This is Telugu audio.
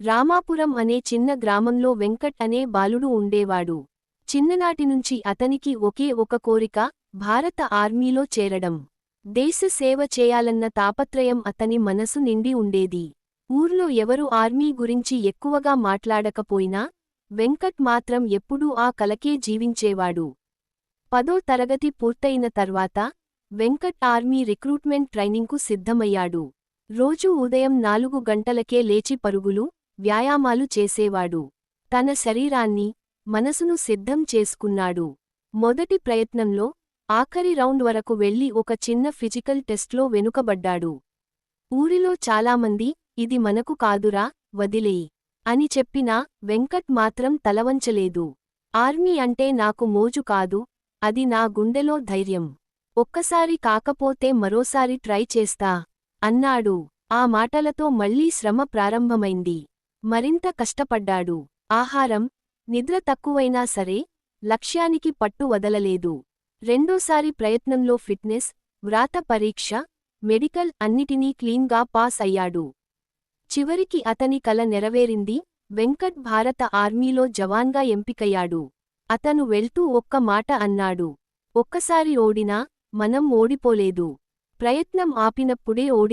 రామాపురం అనే చిన్న గ్రామంలో వెంకట్ అనే బాలుడు ఉండేవాడు. చిన్ననాటినుంచి అతనికి ఒకే ఒక కోరిక భారత ఆర్మీలో చేరడం. దేశ సేవ చేయాలన్న తాపత్రయం అతని మనసు నిండి ఉండేది. ఊర్లో ఎవరు ఆర్మీ గురించి ఎక్కువగా మాట్లాడకపోయినా వెంకట్ మాత్రం ఎప్పుడూ ఆ కలకే జీవించేవాడు. పదో తరగతి పూర్తయిన తర్వాత వెంకట్ ఆర్మీ రిక్రూట్మెంట్ ట్రైనింగ్కు సిద్ధమయ్యాడు. రోజూ ఉదయం నాలుగు గంటలకే లేచి పరుగులు వ్యాయామాలు చేసేవాడు. తన శరీరాన్ని మనసును సిద్ధం చేసుకున్నాడు. మొదటి ప్రయత్నంలో ఆఖరి రౌండ్ వరకు వెళ్ళి ఒక చిన్న ఫిజికల్ టెస్ట్లో వెనుకబడ్డాడు. ఊరిలో చాలామంది ఇది మనకు కాదురా వదిలేయి అని చెప్పినా వెంకట్ మాత్రం తలవంచలేదు. ఆర్మీ అంటే నాకు మోజు కాదు అది నా గుండెలో ధైర్యం. ఒక్కసారి కాకపోతే మరోసారి ట్రై చేస్తా అన్నాడు. ఆ మాటలతో మళ్ళీ శ్రమ ప్రారంభమైంది. మరింత కష్టపడ్డాడు. ఆహారం నిద్ర తక్కువైనా సరే లక్ష్యానికి పట్టు వదలలేదు. రెండోసారి ప్రయత్నంలో ఫిట్నెస్ వ్రాత పరీక్ష మెడికల్ అన్నిటినీ క్లీన్గా పాస్ అయ్యాడు. చివరికి అతని కల నెరవేరింది వెంకట్ భారత ఆర్మీలో జవాన్గా ఎంపికయ్యాడు. అతను వెళ్తూ ఒక్క మాట అన్నాడు. ఒక్కసారి ఓడినా మనం ఓడిపోలేదు. ప్రయత్నం ఆపినప్పుడే ఓడి